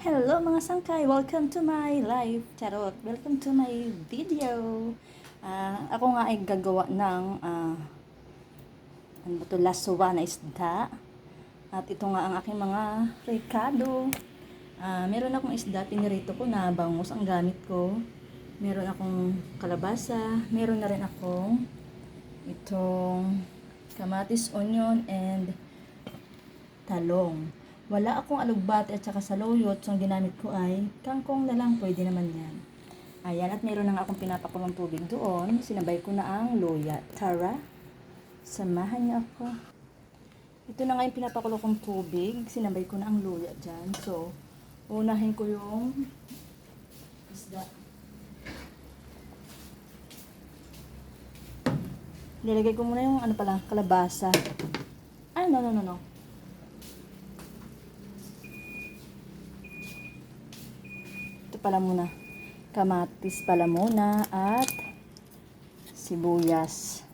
Hello mga sangkay! Welcome to my live. Charot! Welcome to my video. Ah, ako nga ay gagawa ng ah, ano ba to, laswa na isda. At ito nga ang aking mga recado. Ah, meron akong isda, pinirito ko na bangus ang gamit ko. Meron akong kalabasa. Meron na rin akong itong kamatis, onion, and talong. Wala akong alugbati at saka saluyot. So, ang ginamit ko ay kangkong na lang. Pwede naman yan. Ayan. At meron na nga akong pinapakulong tubig doon. Sinabay ko na ang loya. Tara, samahan niyo ako. Ito na nga yung pinapakulo kong tubig. Sinabay ko na ang loya dyan. So, unahin ko yung isda. Nilagay ko muna yung ano pala, kalabasa. Ay, no, no, no, no. Pala muna. Kamatis pala muna at sibuyas.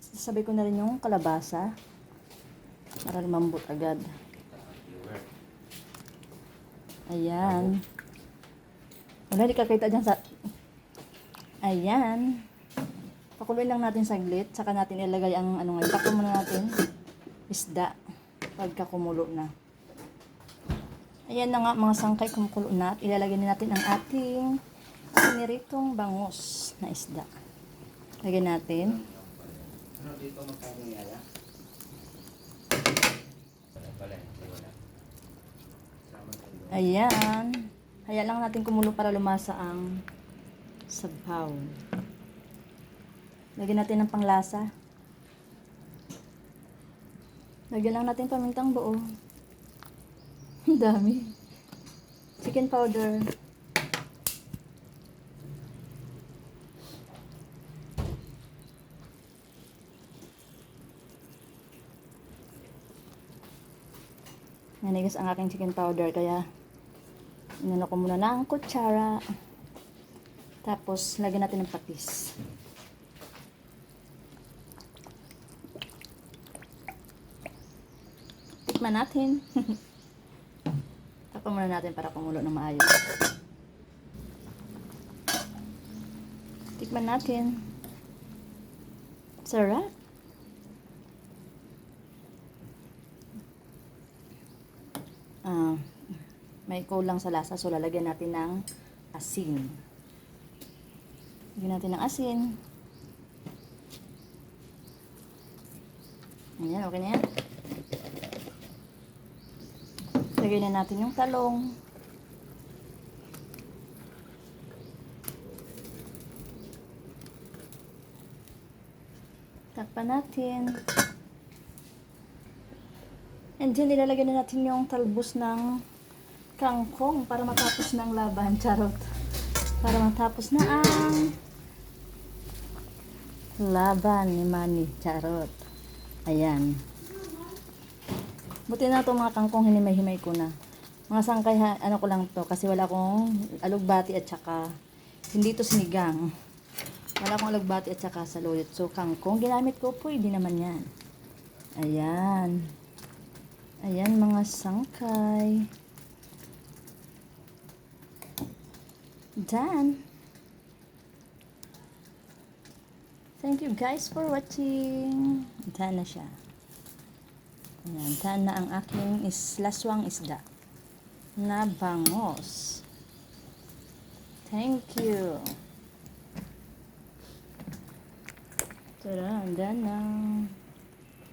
Sabay ko na rin yung kalabasa para lumambot agad. Ayan. Wala, di kakita dyan sa... Ayan. Pakuluin lang natin saglit. Saka natin ilagay ang ano nga. Ipakulo muna natin isda pagka kumulo na. Ayan na nga mga sangkay kumukulo na. At ilalagay na natin ang ating piniritong bangus na isda. Lagyan natin. Ano dito magkano yala? Ayan. Hayaan lang natin kumulo para lumasa ang sabaw. Lagyan natin ng panglasa. Lagyan lang natin pamintang buo. Ang dami. Chicken powder. Nanigas ang aking chicken powder kaya inano ko muna ng kutsara. Tapos lagyan natin ng patis. Tikman natin. Takpan muna natin para kumulo ng maayos. Tikman natin. Sarap. Ah, may kulang sa lasa so lalagyan natin ng asin. Lagyan natin ng asin. Ayan, okay na yan. Lagyan na natin yung talong. Takpan natin. And then, ilalagay na natin yung talbos ng kangkong para matapos ang laban. Charot. Para matapos na ang laban ni Manny. Charot. Ayan. Buti na to mga kangkong hinimay-himay ko na. Mga sangkay, ano ko lang to kasi wala akong alugbati at saka hindi to sinigang. Wala akong alugbati at saka saluyot. So, kangkong ginamit ko, pwede naman yan. Ayan. Ayan mga sangkay. Done. Thank you guys for watching. Done na siya. Ayan, done na ang aking is laswang isda. Na bangos. Thank you. Tara, done na.